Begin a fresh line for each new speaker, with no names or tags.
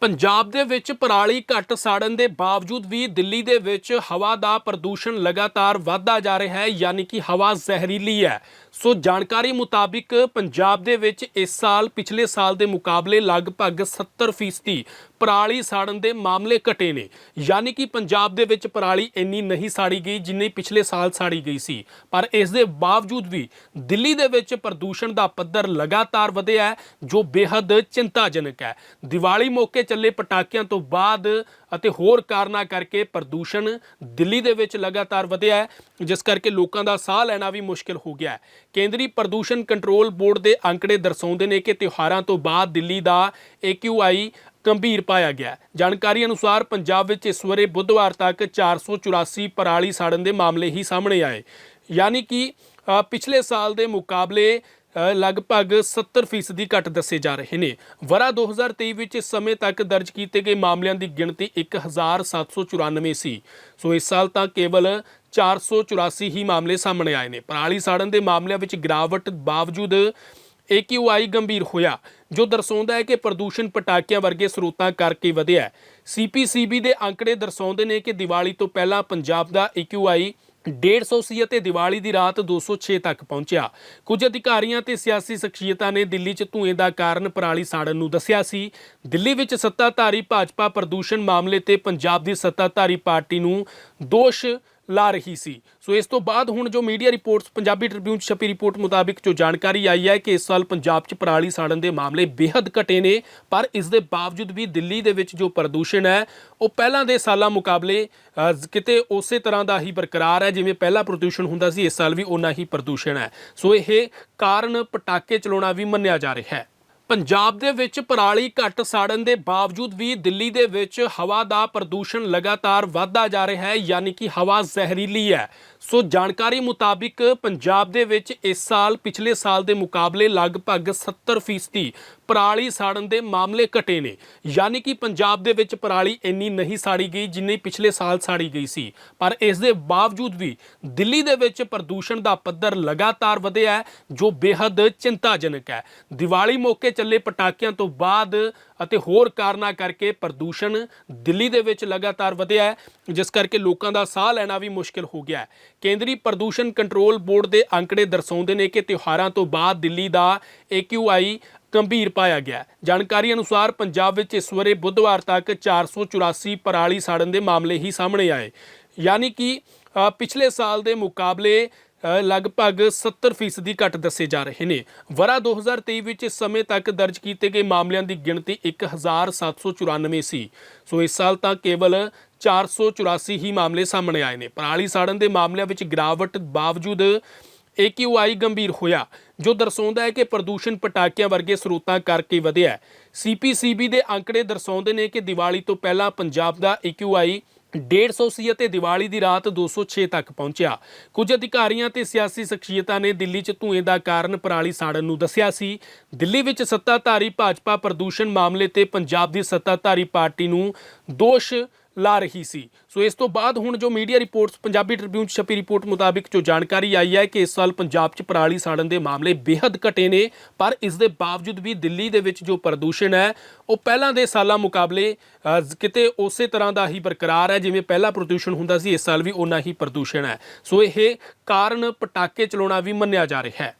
ਪੰਜਾਬ ਦੇ ਵਿੱਚ ਪਰਾਲੀ ਘੱਟ ਸਾੜਨ ਦੇ ਬਾਵਜੂਦ ਵੀ ਦਿੱਲੀ ਦੇ ਵਿੱਚ ਹਵਾ ਦਾ ਪ੍ਰਦੂਸ਼ਣ ਲਗਾਤਾਰ ਵਧਦਾ ਜਾ ਰਿਹਾ ਹੈ, ਯਾਨੀ ਕਿ ਹਵਾ ਜ਼ਹਿਰੀਲੀ ਹੈ। ਸੋ ਜਾਣਕਾਰੀ ਮੁਤਾਬਿਕ ਪੰਜਾਬ ਦੇ ਵਿੱਚ ਇਸ ਸਾਲ, ਪਿਛਲੇ ਸਾਲ ਦੇ ਮੁਕਾਬਲੇ ਲਗਭਗ 70% ਪਰਾਲੀ ਸਾੜਨ ਦੇ ਮਾਮਲੇ ਘਟੇ ਨੇ। ਯਾਨੀ ਕਿ ਪੰਜਾਬ ਦੇ ਵਿੱਚ ਪਰਾਲੀ ਇੰਨੀ ਨਹੀਂ ਸਾੜੀ ਗਈ ਜਿੰਨੀ ਪਿਛਲੇ ਸਾਲ ਸਾੜੀ ਗਈ ਸੀ। ਪਰ ਇਸ ਦੇ ਬਾਵਜੂਦ ਵੀ ਦਿੱਲੀ ਦੇ ਵਿੱਚ ਪ੍ਰਦੂਸ਼ਣ ਦਾ ਪੱਧਰ ਲਗਾਤਾਰ ਵਧਿਆ ਹੈ, ਜੋ ਬੇहद ਚਿੰਤਾਜਨਕ ਹੈ। ਦੀਵਾਲੀ ਮੌਕੇ ਚੱਲੇ ਪਟਾਕਿਆਂ ਤੋਂ ਬਾਅਦ ਅਤੇ ਹੋਰ ਕਾਰਨਾਂ ਕਰਕੇ ਪ੍ਰਦੂਸ਼ਣ ਦਿੱਲੀ ਦੇ ਵਿੱਚ ਲਗਾਤਾਰ ਵਧਿਆ ਹੈ, ਜਿਸ ਕਰਕੇ ਲੋਕਾਂ ਦਾ ਸਾਹ ਲੈਣਾ ਵੀ ਮੁਸ਼ਕਿਲ ਹੋ ਗਿਆ ਹੈ। ਕੇਂਦਰੀ ਪ੍ਰਦੂਸ਼ਣ ਕੰਟਰੋਲ ਬੋਰਡ ਦੇ ਅੰਕੜੇ ਦਰਸਾਉਂਦੇ ਨੇ ਕਿ ਤਿਉਹਾਰਾਂ ਤੋਂ ਬਾਅਦ ਦਿੱਲੀ ਦਾ AQI ਗੰਭੀਰ ਪਾਇਆ ਗਿਆ ਜਾਣਕਾਰੀ ਅਨੁਸਾਰ ਪੰਜਾਬ ਵਿੱਚ ਇਸ ਵਰੇ ਬੁੱਧਵਾਰ ਤੱਕ 484 ਪਰਾਲੀ ਸਾੜਨ ਦੇ ਮਾਮਲੇ ਹੀ ਸਾਹਮਣੇ ਆਏ। ਯਾਨੀ ਕਿ ਪਿਛਲੇ ਸਾਲ ਦੇ ਮੁਕਾਬਲੇ ਲਗਭਗ 70% ਦੀ ਘੱਟ ਦੱਸੇ ਜਾ ਰਹੇ ਨੇ। ਵਰਾ 2023 ਵਿੱਚ ਇਸ ਸਮੇਂ ਤੱਕ ਦਰਜ ਕੀਤੇ ਗਏ ਮਾਮਲਿਆਂ ਦੀ ਗਿਣਤੀ 1794 ਸੀ ਸੋ। ਇਸ ਸਾਲ ਤਾਂ ਕੇਵਲ 484 ਹੀ ਮਾਮਲੇ ਸਾਹਮਣੇ ਆਏ ਨੇ। ਪਰਾਲੀ ਸਾੜਨ ਦੇ ਮਾਮਲਿਆਂ ਵਿੱਚ ਗਿਰਾਵਟ ਬਾਵਜੂਦ AQI ਗੰਭੀਰ ਹੋਇਆ, ਜੋ ਦਰਸਾਉਂਦਾ ਹੈ ਕਿ ਪ੍ਰਦੂਸ਼ਣ ਪਟਾਕਿਆਂ ਵਰਗੇ ਸਰੋਤਾਂ ਕਰਕੇ ਵਧਿਆ ਹੈ। CPCB ਦੇ ਅੰਕੜੇ ਦਰਸਾਉਂਦੇ ਨੇ ਕਿ ਦੀਵਾਲੀ ਤੋਂ ਪਹਿਲਾਂ ਪੰਜਾਬ ਦਾ AQI 150 ਸੀ ਅਤੇ ਦੀਵਾਲੀ ਦੀ ਰਾਤ 206 ਤੱਕ ਪਹੁੰਚਿਆ। ਕੁਝ ਅਧਿਕਾਰੀਆਂ ਤੇ ਸਿਆਸੀ ਸ਼ਖਸੀਅਤਾਂ ਨੇ ਦਿੱਲੀ 'ਚ ਧੂਏ ਦਾ ਕਾਰਨ ਪਰਾਲੀ ਸਾੜਨ ਨੂੰ ਦੱਸਿਆ ਸੀ। ਦਿੱਲੀ ਵਿੱਚ ਸੱਤਾਧਾਰੀ ਭਾਜਪਾ ਪ੍ਰਦੂਸ਼ਣ ਮਾਮਲੇ ਤੇ ਪੰਜਾਬ ਦੀ ਸੱਤਾਧਾਰੀ ਪਾਰਟੀ ਨੂੰ ਦੋਸ਼ ਲਾ ਰਹੀ ਸੀ। ਸੋ ਇਸ ਤੋਂ ਬਾਅਦ ਹੁਣ ਜੋ ਮੀਡੀਆ ਰਿਪੋਰਟਸ, ਪੰਜਾਬੀ ਟ੍ਰਿਬਿਊਨ ਛਪੀ ਰਿਪੋਰਟ ਮੁਤਾਬਿਕ ਜੋ ਜਾਣਕਾਰੀ ਆਈ ਹੈ ਕਿ ਇਸ ਸਾਲ ਪੰਜਾਬ 'ਚ ਪਰਾਲੀ ਸਾੜਨ ਦੇ ਮਾਮਲੇ ਬੇहद ਘਟੇ ਨੇ, ਪਰ ਇਸ ਦੇ ਬਾਵਜੂਦ ਵੀ ਦਿੱਲੀ ਦੇ ਵਿੱਚ ਜੋ ਪ੍ਰਦੂਸ਼ਣ ਹੈ, ਉਹ ਪਹਿਲਾਂ ਦੇ ਸਾਲਾਂ ਮੁਕਾਬਲੇ ਕਿਤੇ ਉਸੇ ਤਰ੍ਹਾਂ ਦਾ ਹੀ ਬਰਕਰਾਰ ਹੈ ਜਿਵੇਂ ਪਹਿਲਾਂ ਪ੍ਰਦੂਸ਼ਣ ਹੁੰਦਾ ਸੀ, ਇਸ ਸਾਲ ਵੀ ਉਨਾ ਹੀ ਪ੍ਰਦੂਸ਼ਣ ਹੈ। ਸੋ ਇਹ ਕਾਰਨ ਪਟਾਕੇ ਚਲਾਉਣਾ ਵੀ ਮੰਨਿਆ ਜਾ ਰਿਹਾ ਹੈ। ਪੰਜਾਬ ਦੇ ਵਿੱਚ ਪਰਾਲੀ ਘੱਟ ਸਾੜਨ ਦੇ ਬਾਵਜੂਦ ਵੀ ਦਿੱਲੀ ਦੇ ਵਿੱਚ ਹਵਾ ਦਾ ਪ੍ਰਦੂਸ਼ਣ ਲਗਾਤਾਰ ਵਧਦਾ ਜਾ ਰਿਹਾ ਹੈ, ਯਾਨੀ ਕਿ ਹਵਾ ਜ਼ਹਿਰੀਲੀ ਹੈ। ਸੋ ਜਾਣਕਾਰੀ ਮੁਤਾਬਿਕ ਪੰਜਾਬ ਦੇ ਵਿੱਚ ਇਸ ਸਾਲ, ਪਿਛਲੇ ਸਾਲ ਦੇ ਮੁਕਾਬਲੇ ਲਗਭਗ 70% ਪਰਾਲੀ ਸਾੜਨ ਦੇ ਮਾਮਲੇ ਘਟੇ ਨੇ। ਯਾਨੀ ਕਿ ਪੰਜਾਬ ਦੇ ਵਿੱਚ ਪਰਾਲੀ ਇੰਨੀ ਨਹੀਂ ਸਾੜੀ ਗਈ ਜਿੰਨੀ ਪਿਛਲੇ ਸਾਲ ਸਾੜੀ ਗਈ ਸੀ। ਪਰ ਇਸ ਦੇ ਬਾਵਜੂਦ ਵੀ ਦਿੱਲੀ ਦੇ ਵਿੱਚ ਪ੍ਰਦੂਸ਼ਣ ਦਾ ਪੱਧਰ ਲਗਾਤਾਰ ਵਧਿਆ ਹੈ, ਜੋ ਬੇहद ਚਿੰਤਾਜਨਕ ਹੈ। ਦੀਵਾਲੀ ਮੌਕੇ ਚੱਲੇ ਪਟਾਕਿਆਂ ਤੋਂ ਬਾਅਦ ਅਤੇ ਹੋਰ ਕਾਰਨਾਂ ਕਰਕੇ ਪ੍ਰਦੂਸ਼ਣ ਦਿੱਲੀ ਦੇ ਵਿੱਚ ਲਗਾਤਾਰ ਵਧਿਆ ਹੈ, ਜਿਸ ਕਰਕੇ ਲੋਕਾਂ ਦਾ ਸਾਹ ਲੈਣਾ ਵੀ ਮੁਸ਼ਕਿਲ ਹੋ ਗਿਆ ਹੈ। ਕੇਂਦਰੀ ਪ੍ਰਦੂਸ਼ਣ ਕੰਟਰੋਲ ਬੋਰਡ ਦੇ ਅੰਕੜੇ ਦਰਸਾਉਂਦੇ ਨੇ ਕਿ ਤਿਉਹਾਰਾਂ ਤੋਂ ਬਾਅਦ ਦਿੱਲੀ ਦਾ AQI ਗੰਭੀਰ ਪਾਇਆ ਗਿਆ ਜਾਣਕਾਰੀ ਅਨੁਸਾਰ ਪੰਜਾਬ ਵਿੱਚ ਇਸ ਵਰੇ ਬੁੱਧਵਾਰ ਤੱਕ 484 ਪਰਾਲੀ ਸਾੜਨ ਦੇ ਮਾਮਲੇ ਹੀ ਸਾਹਮਣੇ ਆਏ। ਯਾਨੀ ਕਿ ਪਿਛਲੇ ਸਾਲ ਦੇ ਮੁਕਾਬਲੇ ਲਗਭਗ 70% ਦੀ ਘੱਟ ਦੱਸੇ ਜਾ ਰਹੇ ਨੇ। ਵਰਾ 2023 ਵਿੱਚ ਇਸ ਸਮੇਂ ਤੱਕ ਦਰਜ ਕੀਤੇ ਗਏ ਮਾਮਲਿਆਂ ਦੀ ਗਿਣਤੀ 1794 ਸੀ ਸੋ। ਇਸ ਸਾਲ ਤਾਂ ਕੇਵਲ 484 ਹੀ ਮਾਮਲੇ ਸਾਹਮਣੇ ਆਏ ਨੇ। ਪਰਾਲੀ ਸਾੜਨ ਦੇ ਮਾਮਲਿਆਂ ਵਿੱਚ ਗਿਰਾਵਟ ਬਾਵਜੂਦ AQI ਗੰਭੀਰ ਹੋਇਆ, ਜੋ ਦਰਸਾਉਂਦਾ ਹੈ ਕਿ ਪ੍ਰਦੂਸ਼ਣ ਪਟਾਕਿਆਂ ਵਰਗੇ ਸਰੋਤਾਂ ਕਰਕੇ ਵਧਿਆ ਹੈ। CPCB ਦੇ ਅੰਕੜੇ ਦਰਸਾਉਂਦੇ ਨੇ ਕਿ ਦੀਵਾਲੀ ਤੋਂ ਪਹਿਲਾਂ ਪੰਜਾਬ ਦਾ AQI 150 ਸੀ ਅਤੇ ਦੀਵਾਲੀ ਦੀ ਰਾਤ 206 ਤੱਕ ਪਹੁੰਚਿਆ। ਕੁਝ ਅਧਿਕਾਰੀਆਂ ਤੇ ਸਿਆਸੀ ਸ਼ਖਸੀਅਤਾਂ ਨੇ ਦਿੱਲੀ 'ਚ ਧੂਏ ਦਾ ਕਾਰਨ ਪਰਾਲੀ ਸਾੜਨ ਨੂੰ ਦੱਸਿਆ ਸੀ। ਦਿੱਲੀ ਵਿੱਚ ਸੱਤਾਧਾਰੀ ਭਾਜਪਾ ਪ੍ਰਦੂਸ਼ਣ ਮਾਮਲੇ ਤੇ ਪੰਜਾਬ ਦੀ ਸੱਤਾਧਾਰੀ ਪਾਰਟੀ ਨੂੰ ਦੋਸ਼ ਲਾ ਰਹੀ ਸੀ। ਸੋ ਇਸ ਤੋਂ ਬਾਅਦ ਹੁਣ ਜੋ ਮੀਡੀਆ ਰਿਪੋਰਟਸ, ਪੰਜਾਬੀ ਟ੍ਰਿਬਿਊਨ ਛਪੀ ਰਿਪੋਰਟ ਮੁਤਾਬਿਕ ਜੋ ਜਾਣਕਾਰੀ ਆਈ ਹੈ ਕਿ ਇਸ ਸਾਲ ਪੰਜਾਬ 'ਚ ਪਰਾਲੀ ਸਾੜਨ ਦੇ ਮਾਮਲੇ ਬੇहद ਘਟੇ ਨੇ, ਪਰ ਇਸ ਦੇ ਬਾਵਜੂਦ ਵੀ ਦਿੱਲੀ ਦੇ ਵਿੱਚ ਜੋ ਪ੍ਰਦੂਸ਼ਣ ਹੈ, ਉਹ ਪਹਿਲਾਂ ਦੇ ਸਾਲਾਂ ਮੁਕਾਬਲੇ ਕਿਤੇ ਉਸੇ ਤਰ੍ਹਾਂ ਦਾ ਹੀ ਬਰਕਰਾਰ ਹੈ, ਜਿਵੇਂ ਪਹਿਲਾਂ ਪ੍ਰਦੂਸ਼ਣ ਹੁੰਦਾ ਸੀ, ਇਸ ਸਾਲ ਵੀ ਉਨਾ ਹੀ ਪ੍ਰਦੂਸ਼ਣ ਹੈ। ਸੋ ਇਹ ਕਾਰਨ ਪਟਾਕੇ ਚਲਾਉਣਾ ਵੀ ਮੰਨਿਆ ਜਾ ਰਿਹਾ ਹੈ।